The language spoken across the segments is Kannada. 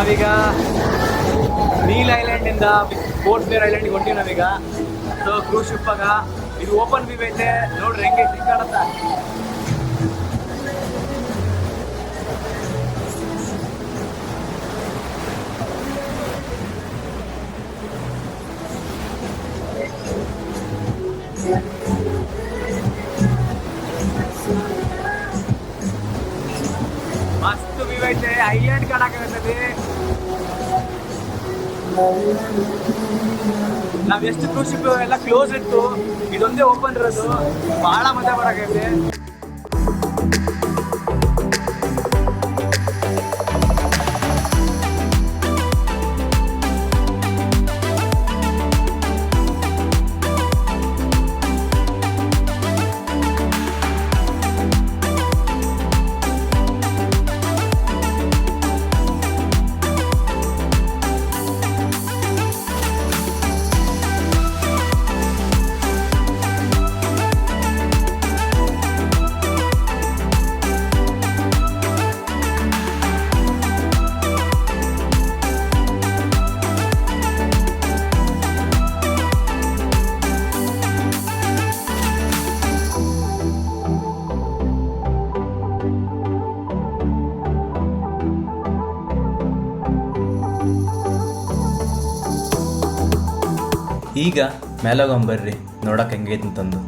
ನಾವೀಗ ನೀಲ್ ಐಲ್ಯಾಂಡ್ ಇಂದ ಪೋರ್ಟ್ ಬೇರ್ ಐಲ್ಯಾಂಡ್ ಹೊಂಟಿವಿ ನಾವೀಗ. ಸೊ ಕ್ರೂಸ್ ಶಿಪ್ಪಾಗ ಇದು ಓಪನ್ ವ್ಯೂ ಐತೆ. ನೋಡ್ರಿ ಹೆಂಗೆ ಕಾಣತ್ತ. ಮಸ್ತ್ ವ್ಯೂ ಐತೆ. ಐಲ್ಯಾಂಡ್ ಕಾಣಕತ್ತೈತಿ ನಾವ್ ಎಷ್ಟು ಟೂ ಶಿಪ್ ಎಲ್ಲ ಕ್ಲೋಸ್ ಇತ್ತು ಇದೊಂದೇ ಓಪನ್ ಇರೋದು ಬಹಳ ಮಜಾ ಬರಕೈತೆ. ಈಗ ಮೇಲಾಗೊಂಬರ್ರಿ ನೋಡಕ್ಕೆ ಹೆಂಗೈತೆ ಅಂತಂದು.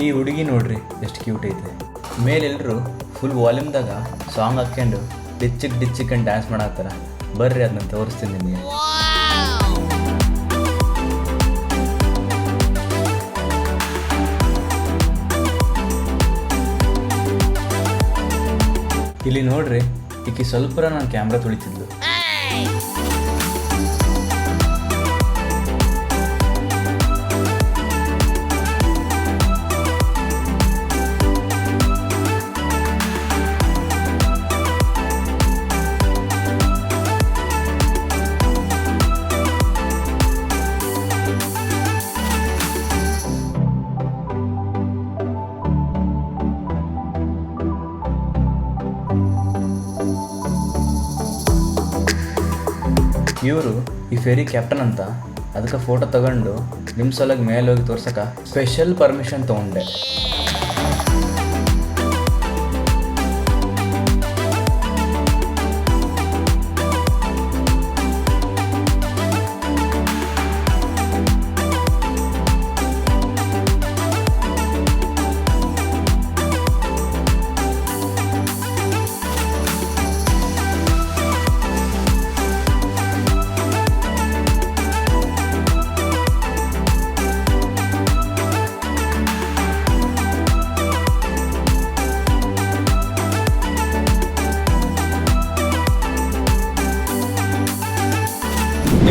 ಈ ಹುಡುಗಿ ನೋಡ್ರಿ, ಎಷ್ಟು ಕ್ಯೂಟ್ ಐತೆ. ಮೇಲೆಲ್ಲರೂ ಫುಲ್ ವಾಲ್ಯೂಮ್ದಾಗ ಸಾಂಗ್ ಹಾಕ್ಕೊಂಡು ಡಿಚ್ಚಿಕ್ ಡಿಚ್ಚಿಕ್ ಅಂತ ಡ್ಯಾನ್ಸ್ ಮಾಡತ್ತಾರ ಬರ್ರಿ ಅದನ್ನ ತೋರಿಸ್ತೀನಿ ನಿಮಗೆ. ಇಲ್ಲಿ ನೋಡ್ರಿ, ಈಕಿ ಸ್ವಲ್ಪ ನಾನು ಕ್ಯಾಮ್ರಾ ತುಳಿತಿದ್ಲು. ಇವರು ಈ ಫೇರಿ ಕ್ಯಾಪ್ಟನ್ ಅಂತ ಅದಕ್ಕೆ ಫೋಟೋ ತಗೊಂಡು ನಿಮ್ಮ ಸಲಗ ಮೇಲೆ ಹೋಗಿ ತೋರ್ಸಕ್ಕೆ ಸ್ಪೆಷಲ್ ಪರ್ಮಿಷನ್ ತೊಗೊಂಡೆ.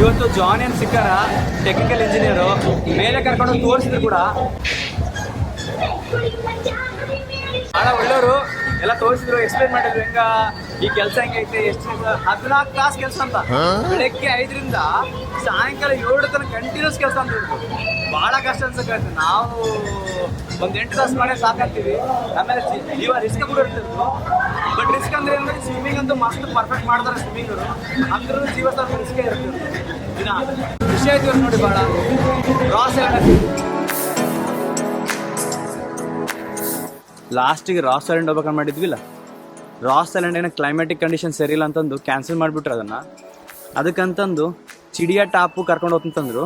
ಇವತ್ತು ಜಾನ್ ಏನ್ ಸಿಕ್ಕಾರ ಟೆಕ್ನಿಕಲ್ ಇಂಜಿನಿಯರು ಮೇಲೆ ಕರ್ಕೊಂಡು ತೋರಿಸಿದ್ರು ಕೂಡ. ಬಹಳ ಒಳ್ಳೆಯವರು. ಎಲ್ಲ ತೋರಿಸಿದ್ರು ಎಕ್ಸ್ಪ್ಲೇನ್ ಮಾಡಿದ್ರು. ಹೆಂಗ ಈ ಕೆಲಸ ಹೆಂಗೈತೆ? ಎಷ್ಟು ಹದಿನಾಲ್ಕು ತಾಸು ಕೆಲಸ ಅಂತ. ಬೆಳಗ್ಗೆ ಐದರಿಂದ ಸಾಯಂಕಾಲ ಏಳು ತನಕ ಕಂಟಿನ್ಯೂಸ್ ಕೆಲಸ ಅಂತ ಹೇಳ್ಬೋದು ಬಹಳ ಕಷ್ಟ ಅನ್ಸಕ್ಕೆ ನಾವು ಒಂದು ಎಂಟು ತಾಸು ಮಾಡೇ ಸಾಕಾಗ್ತೀವಿ. ಆಮೇಲೆ ಜೀವ ರಿಸ್ಕ್ ಕೂಡ ಇರ್ತಿದ್ರು ಬಟ್ ರಿಸ್ಕ್ ಅಂದ್ರೆ ಏನಂದ್ರೆ ಸ್ವಿಮ್ಮಿಂಗ್ ಅಂತೂ ಮಸ್ತ್ ಪರ್ಫೆಕ್ಟ್ ಮಾಡ್ತಾರೆ ಸ್ವಿಮ್ಮಿಂಗ್ ಅಂದ್ರೂ ಜೀವ ಸ್ವಲ್ಪ ರಿಸ್ಕ್ ಇರ್ತಿದ್ರು ದಿನ. ಖುಷಿ ಆಯ್ತು ಇವ್ರು ನೋಡಿ ಬಹಳ ರಾಸ್ ಲಾಸ್ಟಿಗೆ ರಾಸ್ ಸೈಲೆಂಟ್ ಹೋಗ್ಬೇಕಂತ ಮಾಡಿದ್ವಿಲ್ಲ ಐಲ್ಯಾಂಡ್ ಏನೋ ಕ್ಲೈಮ್ಯಾಟಿಕ್ ಕಂಡೀಷನ್ ಸರಿ ಇಲ್ಲ ಅಂತಂದು ಕ್ಯಾನ್ಸಲ್ ಮಾಡಿಬಿಟ್ರೆ ಅದನ್ನು. ಅದಕ್ಕಂತಂದು ಚಿಡಿಯ ಟಾಪು ಕರ್ಕೊಂಡು ಹೋಗ್ತಂತಂದ್ರು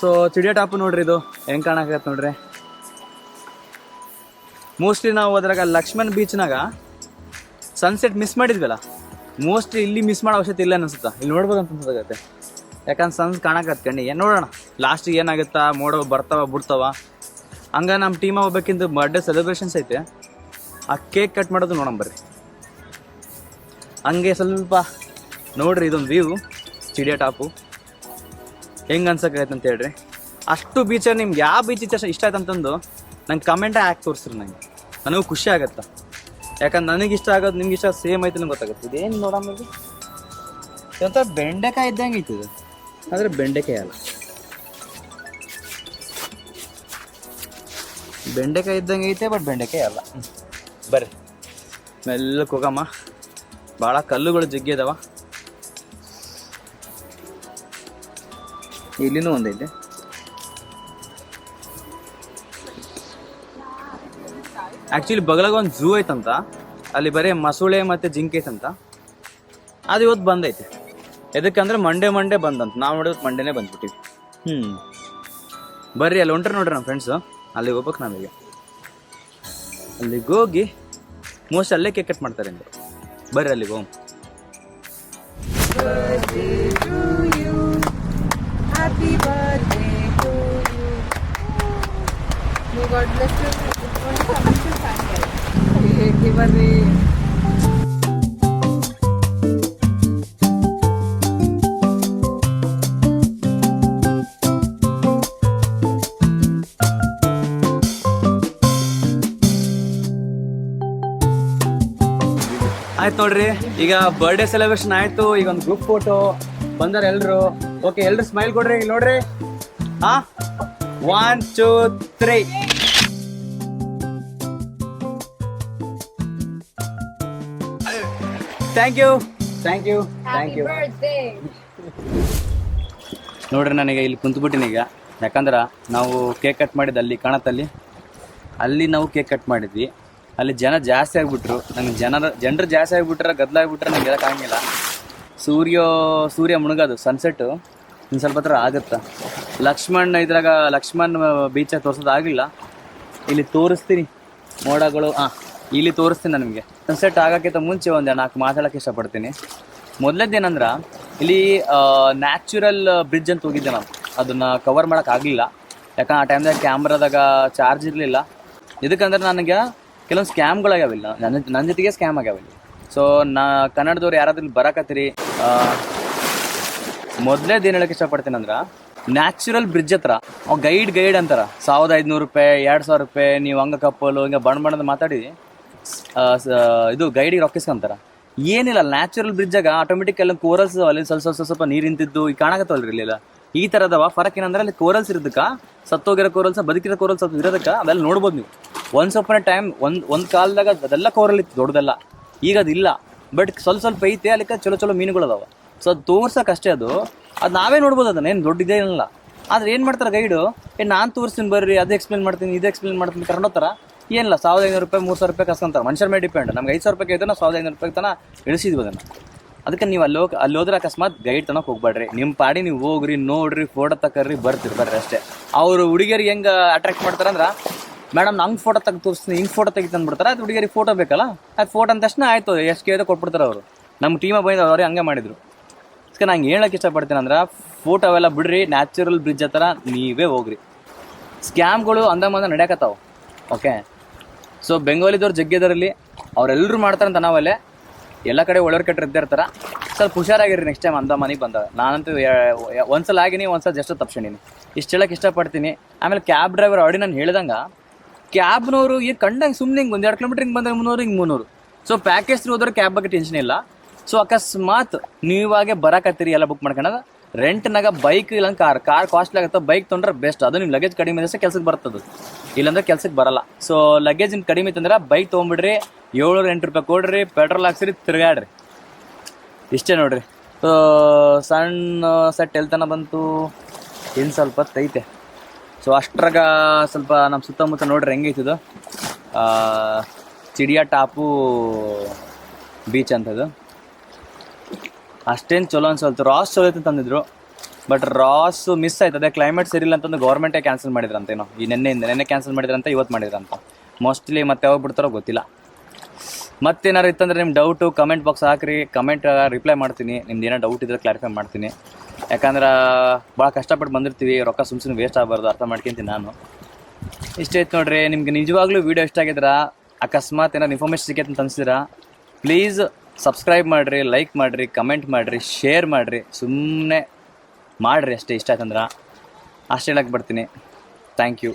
ಸೊ ಚಿಡಿಯ ಟಾಪು ನೋಡ್ರಿ ಇದು. ಹೆಂಗೆ ಕಾಣಕತ್ತೆ ನೋಡ್ರಿ. ಮೋಸ್ಟ್ಲಿ ನಾವು ಅದ್ರಾಗ ಲಕ್ಷ್ಮಣ್ ಬೀಚ್ನಾಗ ಸನ್ಸೆಟ್ ಮಿಸ್ ಮಾಡಿದ್ವಲ್ಲ ಮೋಸ್ಟ್ಲಿ ಇಲ್ಲಿ ಮಿಸ್ ಮಾಡೋ ಅವಶ್ಯಕತೆ ಇಲ್ಲ ಅನ್ಸುತ್ತಾ? ಇಲ್ಲಿ ಅನ್ಸೋದಾಗತ್ತೆ ಯಾಕಂದ್ರೆ ಸನ್ಸ್ ಕಾಣಕತ್ತೆ ಕಣ್ಣಿ ಏನು ನೋಡೋಣ? ಲಾಸ್ಟಿಗೆ ಏನಾಗುತ್ತಾ? ಮೋಡ ಬರ್ತಾವ, ಬಿಡ್ತಾವ. ಹಂಗ ನಮ್ಮ ಟೀಮ್ ಹೋಗ್ಬೇಕಿಂದು ಬರ್ಡೇ ಸೆಲೆಬ್ರೇಷನ್ಸ್ ಐತೆ ಆ ಕೇಕ್ ಕಟ್ ಮಾಡೋದು ನೋಡೋಣ ಬರ್ರಿ. ಹಂಗೆ ಸ್ವಲ್ಪ ನೋಡ್ರಿ ಇದೊಂದು ವ್ಯೂ ಚಿಡಿಯಾ ಟಾಪು ಹೆಂಗೆ ಅನ್ಸಕ್ಕೈತೆ ಅಂತ ಹೇಳ್ರಿ. ಅಷ್ಟು ಬೀಚಲ್ಲಿ ನಿಮ್ಗೆ ಯಾವ ಬೀಚ್ ಇಷ್ಟ ಇಷ್ಟ ಆಯ್ತು ಅಂತಂದು ನಂಗೆ ಕಮೆಂಟೇ ಹಾಕಿ ತೋರಿಸ್ರಿ ನಂಗೆ. ನನಗೂ ಖುಷಿ ಆಗತ್ತೆ. ಯಾಕಂದ್ರೆ ನನಗೆ ಇಷ್ಟ ಆಗೋದು ನಿಮ್ಗೆ ಇಷ್ಟ ಸೇಮ್ ಐತೆ ನಂಗೆ ಗೊತ್ತಾಗುತ್ತೆ. ಇದೇನು ಎಂತ ಒಂಥರ ಬೆಂಡೆಕಾಯಿ ಇದ್ದಂಗೆ ಐತಿ ಇದು. ಆದರೆ ಬೆಂಡೆಕಾಯಿ ಅಲ್ಲ. ಬೆಂಡೆಕಾಯಿ ಇದ್ದಂಗೆ ಐತೆ ಬಟ್ ಬೆಂಡೆಕಾಯಿ ಅಲ್ಲ. ಬರ್ರಿ. ಮೆಲ್ಲಕ್ಕೆ ಹೋಗಮ್ಮ. ಭಾಳ ಕಲ್ಲುಗಳು ಜಗ್ಗಿ ಇದಾವ ಇಲ್ಲಿನೂ ಒಂದೈತೆ ಆ್ಯಕ್ಚುಲಿ ಬಗಲಾಗ ಒಂದು ಝೂ ಐತಂತ. ಅಲ್ಲಿ ಬರೀ ಮಸೂಳೆ ಮತ್ತು ಜಿಂಕೆ ಐತಂತ. ಅದು ಇವತ್ತು ಬಂದೈತೆ. ಎದಕ್ಕಂದ್ರೆ ಮಂಡೇ ಮಂಡೇ ಬಂದಂತ. ನಾವು ನೋಡೋದು ಮಂಡೇನೇ ಬಂದ್ಬಿಟ್ಟಿವಿ. ಹ್ಞೂ ಬರ್ರಿ, ಅಲ್ಲಿ ಹೊಂಟ್ರೆ ನೋಡ್ರಿ ನಮ್ಮ ಫ್ರೆಂಡ್ಸು ಅಲ್ಲಿಗೆ ಹೋಗ್ಬೇಕು ನಮಗೆ ಅಲ್ಲಿಗೆ ಹೋಗಿ ಮೋಸ್ಟ್ ಅಲ್ಲೇ ಕೇಕ್ ಕಟ್ ಮಾಡ್ತಾರೆ ಅಂತ ಬರ್ರಿ ಅಲ್ಲಿಗೆ ಹೋಗ್ Happy birthday to you. May God bless you. Only commercial fan ಬರ್ರಿ ಆಯ್ತು ನೋಡ್ರಿ ಈಗ ಬರ್ಡೇ ಸೆಲೆಬ್ರೇಷನ್ ಆಯ್ತು ಈಗ ಒಂದು ಗ್ರೂಪ್ ಫೋಟೋ ಬಂದಾರ ಎಲ್ರು. ಓಕೆ ಎಲ್ರು ಸ್ಮೈಲ್ ಕೊಡ್ರಿ ಈಗ ನೋಡ್ರಿ. ಹಾ one two three thank you thank you thank you. ನೋಡ್ರಿ ನನಗೆ ಇಲ್ಲಿ ಕುಂತ್ಬಿಟ್ಟಿನಿ ಈಗ. ಯಾಕಂದ್ರೆ ನಾವು ಕೇಕ್ ಕಟ್ ಮಾಡಿದ್ದು ಅಲ್ಲಿ ಕಾಣತ್ತಲ್ಲಿ. ಅಲ್ಲಿ ನಾವು ಕೇಕ್ ಕಟ್ ಮಾಡಿದ್ವಿ. ಅಲ್ಲಿ ಜನ ಜಾಸ್ತಿ ಆಗ್ಬಿಟ್ರು. ನಂಗೆ ಜನರ, ಜನರು ಜಾಸ್ತಿ ಆಗ್ಬಿಟ್ರೆ ಗದ್ದಲ ಆಗ್ಬಿಟ್ರೆ ನಂಗೆ ಹೇಳೋಕ್ಕಾಗಿಲ್ಲ ಸೂರ್ಯ ಸೂರ್ಯ ಮುಳುಗೋದು ಸನ್ಸೆಟ್ಟು ಇನ್ನು ಸ್ವಲ್ಪ ಹತ್ರ ಆಗುತ್ತೆ? ಲಕ್ಷ್ಮಣ್ ಇದ್ರಾಗ, ಲಕ್ಷ್ಮಣ್ ಬೀಚ ತೋರಿಸೋದಾಗಿಲ್ಲ ಇಲ್ಲಿ ತೋರಿಸ್ತೀನಿ ಮೋಡಗಳು. ಹಾಂ ಇಲ್ಲಿ ತೋರಿಸ್ತೀನಿ ನಾನು ನಿಮಗೆ ಸನ್ಸೆಟ್ ಆಗೋಕ್ಕಿಂತ ಮುಂಚೆ ಒಂದು ನಾಲ್ಕು ಮಾತಾಡೋಕ್ಕೆ ಇಷ್ಟಪಡ್ತೀನಿ. ಮೊದಲನೇದೇನಂದ್ರೆ ಇಲ್ಲಿ ನ್ಯಾಚುರಲ್ ಬ್ರಿಡ್ಜ್ ಅಂತ ಹೋಗಿದ್ದೆ ನಾನು. ಅದನ್ನು ಕವರ್ ಮಾಡೋಕ್ಕಾಗಲಿಲ್ಲ ಯಾಕಂದ್ರೆ ಆ ಟೈಮ್ದಾಗ ಕ್ಯಾಮ್ರಾದಾಗ ಚಾರ್ಜ್ ಇರಲಿಲ್ಲ. ಇದಕ್ಕಂದ್ರೆ ನನಗೆ ಕೆಲವೊಂದು ಸ್ಕ್ಯಾಮ್ಗಳಾಗ್ಯಾವಿಲ್ಲ ನನ್ನ ನನ್ನ ಜೊತೆಗೆ ಸ್ಕ್ಯಾಮ್ ಆಗ್ಯಾವಿಲ್ಲ. ಸೊ ನಾ, ಕನ್ನಡದವ್ರು ಯಾರಾದ್ರೂ ಬರಕತ್ತೀರಿ ಮೊದಲೇ ದಿನ ಹೇಳಕ್ಕೆ ಇಷ್ಟಪಡ್ತೀನಿ ಅಂದ್ರೆ, ನ್ಯಾಚುರಲ್ ಬ್ರಿಡ್ಜ್ ಹತ್ರ, ಅವ್ ಗೈಡ್ ಗೈಡ್ ಅಂತಾರ. ಸಾವಿರದ ಐದುನೂರು ರೂಪಾಯಿ, ಎರಡು ಸಾವಿರ ರೂಪಾಯಿ, ನೀವು ಹಂಗ ಕಪ್ಪಲು, ಹಿಂಗೆ ಬಣ್ಣ ಬಣ್ಣದ ಮಾತಾಡಿ ಇದು ಗೈಡಿಗೆ ರೊಕ್ಕಿಸ್ಕೊಂತಾರ ಏನಿಲ್ಲ, ನ್ಯಾಚುರಲ್ ಬ್ರಿಡ್ಜಾಗ ಆಟೋಮೆಟಿಕ್ ಎಲ್ಲ ಕೋರಲ್ಸ್ ಅಲ್ಲಿ ಸ್ವಲ್ಪ ಸ್ವಲ್ಪ ಸ್ವಲ್ಪ ನೀರು ನಿಂತಿದ್ದು ಈಗ ಕಾಣಕತ್ತವಲ್ರಿ ಇಲ್ಲೆಲ್ಲ ಈ ಥರದವ ಫರಕ್ ಏನಂದ್ರೆ ಅಲ್ಲಿ ಕೋರಲ್ಸ್ ಇರೋದಕ್ಕ ಸತ್ತೋಗಿರೋ ಕೋರಲ್ಸ್, ಬದುಕಿರೋ ಕೋರಲ್ಸ್ ಅದು ಇರೋದಕ್ಕ ಅದೆಲ್ಲ ನೋಡ್ಬೋದು ನೀವು. ಒನ್ಸ್ ಸ್ವಲ್ಪ ಟೈಮ್ ಒಂದು ಒಂದು ಕಾಲದಾಗ ಅದೆಲ್ಲ ಕೋರಲ್ ಇತ್ತು, ದೊಡ್ಡದೆಲ್ಲ. ಈಗ ಅದಿಲ್ಲ. ಬಟ್ ಸ್ವಲ್ಪ ಸ್ವಲ್ಪ ಐತೆ ಅದಕ್ಕೆ ಚಲೋ ಚಲೋ ಮೀನುಗಳು ಅದಾವ. ಸೊ ಅದು ತೋರ್ಸಕ್ಕೆ ಅಷ್ಟೇ ಅದು. ಅದು ನಾವೇ ನೋಡ್ಬೋದು ಅದನ್ನ, ಏನು ದೊಡ್ಡ ಇಲ್ಲ ಆದ್ರೆ ಏನು ಮಾಡ್ತಾರೆ ಗೈಡು ಏ, ನಾನು ತೋರಿಸ್ತೀನಿ ಬರ್ರಿ, ಅದು ಎಕ್ಸ್ಪ್ಲೇನ್ ಮಾಡ್ತೀನಿ, ಇದು ಎಕ್ಸ್ಪ್ಲೇನ್ ಮಾಡ್ತೀನಿ ಕರ್ಕೊಂಡು ಹೋಗ್ತಾರ? ಏನಿಲ್ಲ ಸಾವಿರದ ಐನೂರು ರೂಪಾಯಿ, ಮೂರು ಸಾವಿರ ರೂಪಾಯಿ ಕಸ್ಕೊಂತಾರೆ. ಮನುಷ್ಯರ ಮೇಲೆ ಡಿಪೆಂಡ್ ನಮ್ಗೆ ಐದು ಸಾವಿರ ರೂಪಾಯಿ ಐತೆ ಸಾವಿರದ ಐನೂರು ರೂಪಾಯಿ ತನಕ ಇಳಿಸಿದ್ವಿ ಅದನ್ನು. ಅದಕ್ಕೆ ನೀವು ಅಲ್ಲಿ ಹೋಗಿ ಅಲ್ಲಿ ಹೋದ್ರೆ ಅಕಸ್ಮಾತ್ ಗೈಡ್ ತನಕ ಹೋಗ್ಬೇಡ್ರಿ ನಿಮ್ಮ ಪಾಡಿ ನೀವು ಹೋಗ್ರಿ, ನೋಡ್ರಿ ಫೋಟೋ ತಕರ್ರಿ, ಬರ್ತೀರಿ, ಬರ್ರಿ ಅಷ್ಟೇ. ಅವರು ಹುಡುಗಿಯರಿಗೆ ಹೆಂಗೆ ಅಟ್ರಾಕ್ಟ್ ಮಾಡ್ತಾರಂದ್ರೆ ಮೇಡಮ್, ನಂಗೆ ಫೋಟೋ ತೆಗೆದು ತೋರಿಸ್ತೀನಿ, ಹಿಂಗೆ ಫೋಟೋ ತೆಗಿತು ಅಂದ್ಬಿಡ್ತಾರೆ. ಅದು ಹುಡುಗಿಯರಿಗೆ ಫೋಟೋ ಬೇಕಲ್ಲ? ಅದು ಫೋಟೋ ಅಂದ ತಕ್ಷಣ ಆಯಿತು, ಎಷ್ಟು ಕೇಳಿದ್ರೆ ಕೊಟ್ಬಿಡ್ತಾರೆ ಅವರು. ನಮ್ಮ ಟೀಮ ಬಂದಿದ್ರು ಅವ್ರಿಗೆ ಹಂಗೆ ಮಾಡಿದರು. ಅದಕ್ಕೆ ನಂಗೆ ಹೇಳಕ್ಕೆ ಇಷ್ಟಪಡ್ತೀನಿ ಅಂದ್ರೆ ಫೋಟೋ ಅವೆಲ್ಲ ಬಿಡ್ರಿ ನ್ಯಾಚುರಲ್ ಬ್ರಿಡ್ಜ್ ಹತ್ತಿರ ನೀವೇ ಹೋಗ್ರಿ. ಸ್ಕ್ಯಾಮ್ಗಳು ಅಂದ ಮಂದ ನಡೆಯಕತ್ತಾವ ಓಕೆ ಸೊ ಬೆಂಗಾಲಿದವ್ರು ಜಗ್ಗಿದರಲ್ಲಿ ಅವರೆಲ್ಲರೂ ಮಾಡ್ತಾರಂತ ನಾವಲ್ಲೇ. ಎಲ್ಲ ಕಡೆ ಒಳ್ಳೆ ಕೆಟ್ಟರು ಇದ್ದೇ ಸ್ವಲ್ಪ ಹುಷಾರಾಗಿರಿ ನೆಕ್ಸ್ಟ್ ಟೈಮ್ ಅಂದ ಮನೆಗೆ ಬಂದಾಗ. ನಾನಂತೂ ಒಂದ್ಸಲ ಆಗಿನಿ, ಒಂದ್ಸಲ ಜಸ್ಟ್ ತಪ್ಸಿನಿ ಇಷ್ಟು ಹೇಳಕ್ಕೆ ಇಷ್ಟಪಡ್ತೀನಿ. ಆಮೇಲೆ ಕ್ಯಾಬ್ ಡ್ರೈವರ್ ಆಡಿ ನಾನು ಹೇಳ್ದಂಗೆ ಕ್ಯಾಬ್ನವರು ಈಗ ಕಂಡಂಗೆ ಸುಮ್ಮನೆ ಹಿಂಗೆ ಒಂದು ಎರಡು ಕಿಲೋಮೀಟ್ರ್ ಹಿಂಗೆ ಬಂದರೆ ಮುನ್ನೂರು, ಹಿಂಗೆ ಮುನ್ನೂರು. ಸೊ ಪ್ಯಾಕೇಜ್ ಹೋದ್ರೆ ಕ್ಯಾಬ್ ಬಗ್ಗೆ ಟೆನ್ಷನ್ ಇಲ್ಲ. ಸೊ ಅಕಸ್ಮಾತ್ ನೀವಾಗೆ ಬರಕತ್ತೀರಿ ಎಲ್ಲ ಬುಕ್ ಮಾಡ್ಕೊಂಡಾಗ ರೆಂಟ್ನಾಗ ಬೈಕ್ ಇಲ್ಲ ಕಾರ್ ಕಾರ್ ಕಾಸ್ಟ್ಲಿ ಆಗುತ್ತೆ ಬೈಕ್ ತೊಗೊಂಡ್ರೆ ಬೆಸ್ಟ್ ಅದು ನಿಮ್ಮ ಲಗೇಜ್ ಕಡಿಮೆ ಇದ್ರೆ ಕೆಲ್ಸಕ್ಕೆ ಬರ್ತದೆ. ಇಲ್ಲಾಂದ್ರೆ ಕೆಲ್ಸಕ್ಕೆ ಬರಲ್ಲ. ಸೊ ಲಗೇಜ್ ಕಡಿಮೆ ಇತ್ತಂದ್ರೆ ಬೈಕ್ ತೊಗೊಂಬಿಡ್ರಿ, ಏಳ್ನೂರು ಎಂಟು ರೂಪಾಯಿ ಕೊಡ್ರಿ ಪೆಟ್ರೋಲ್ ಹಾಕ್ಸಿರಿ, ತಿರುಗಾಡ್ರಿ. ಇಷ್ಟೇ ನೋಡ್ರಿ. ಸೊ ಸಣ್ಣ ಸೆಟ್ ಎಲ್ತನ ಬಂತು? ಇನ್ನು ಸ್ವಲ್ಪ ತೈತೆ ಸೊ ಅಷ್ಟ್ರಾಗ ಸ್ವಲ್ಪ ನಮ್ಮ ಸುತ್ತಮುತ್ತ ನೋಡ್ರಿ ಹೆಂಗೈತಿದು ಚಿಡಿಯ ಟಾಪು ಬೀಚ್ ಅಂತದು ಅಷ್ಟೇನು ಚಲೋ ಅನ್ಸಲ್ತು. ರಾಸ್ ಚಲೋ ಐತೆ ತಂದಿದ್ರು ಬಟ್ ರಾಸ್ ಮಿಸ್ ಆಯ್ತು. ಅದೇ ಕ್ಲೈಮೇಟ್ ಸರಿಯಿಲ್ಲ ಅಂತಂದು ಗೌರ್ಮೆಂಟೇ ಕ್ಯಾನ್ಸಲ್ ಮಾಡಿದ್ರಂತೇನೋ. ಈ ನೆನ್ನೆಯಿಂದ ನೆನ್ನೆ ಕ್ಯಾನ್ಸಲ್ ಮಾಡಿದ್ರಂತ, ಇವತ್ತು ಮಾಡಿದ್ರಂತ. ಮೋಸ್ಟ್ಲಿ ಮತ್ತೆ ಯಾವಾಗ ಬಿಡ್ತಾರೋ ಗೊತ್ತಿಲ್ಲ. ಮತ್ತೇನಾರು ಇತ್ತಂದ್ರೆ ನಿಮ್ಮ ಡೌಟು ಕಮೆಂಟ್ ಬಾಕ್ಸ್ ಹಾಕ್ರಿ. ಕಮೆಂಟ್ ರಿಪ್ಲೈ ಮಾಡ್ತೀನಿ. ನಿಮ್ದು ಏನೋ ಡೌಟ್ ಇದ್ರೆ ಕ್ಲಾರಿಫೈ ಮಾಡ್ತೀನಿ. ಯಾಕಂದ್ರೆ ಭಾಳ ಕಷ್ಟಪಟ್ಟು ಬಂದಿರ್ತೀವಿ, ರೊಕ್ಕ ಸುಮ್ ಸುಮ್ಮನೆ ವೇಸ್ಟ್ ಆಗಬಾರ್ದು, ಅರ್ಥ ಮಾಡ್ಕೊಂತೀನಿ ನಾನು. ಇಷ್ಟ ಐತೆ ನೋಡ್ರಿ, ನಿಮ್ಗೆ ನಿಜವಾಗ್ಲೂ ವಿಡಿಯೋ ಇಷ್ಟ ಆಗಿದ್ರೆ? ಅಕಸ್ಮಾತ್ ಏನಾದ್ರು ಇನ್ಫಾರ್ಮೇಷನ್ ಸಿಕ್ಕೈತೆ ಅಂತ ಅನಿಸಿದ್ರೆ? ಪ್ಲೀಸ್ ಸಬ್ಸ್ಕ್ರೈಬ್ ಮಾಡಿರಿ ಲೈಕ್ ಮಾಡಿರಿ ಕಮೆಂಟ್ ಮಾಡಿರಿ ಶೇರ್ ಮಾಡಿರಿ ಸುಮ್ಮನೆ ಮಾಡಿರಿ ಅಷ್ಟೇ ಇಷ್ಟ ಆಯ್ತಂದ್ರೆ. ಅಷ್ಟೇ ಹೇಳಕ್ಕೆ ಬರ್ತೀನಿ. Thank you